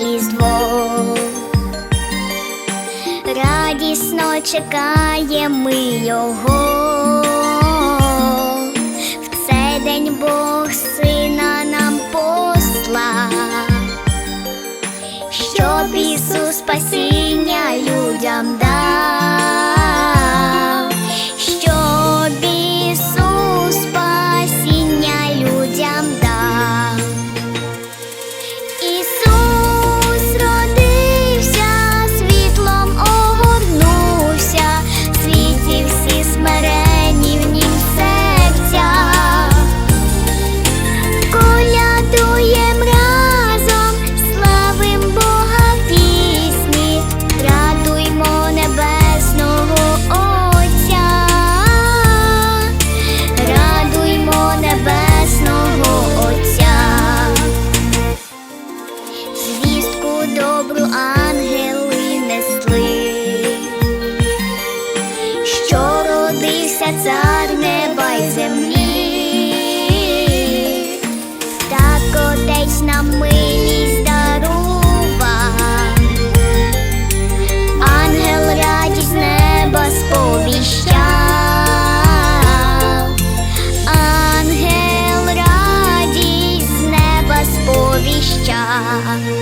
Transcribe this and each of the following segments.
різдво, радісно чекаємо ми його, в цей день Бог сина нам послав, щоб Ісус спасіння людям дав. народився цар неба й землі, так отець нам милість дарував, ангел радість неба сповіща. ангел радість неба сповіщав.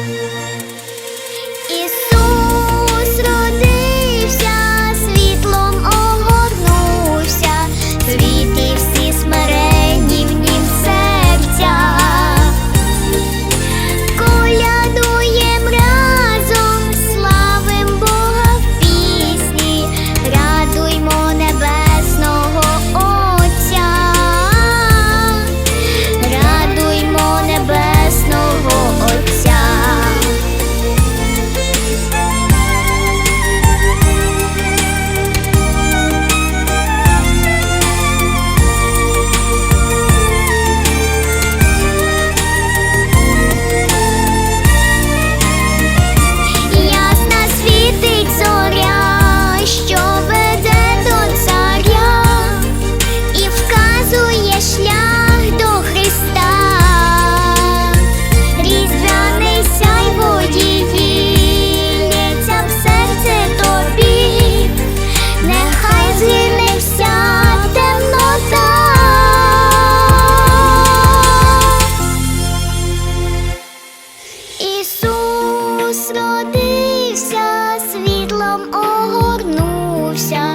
огорнувся.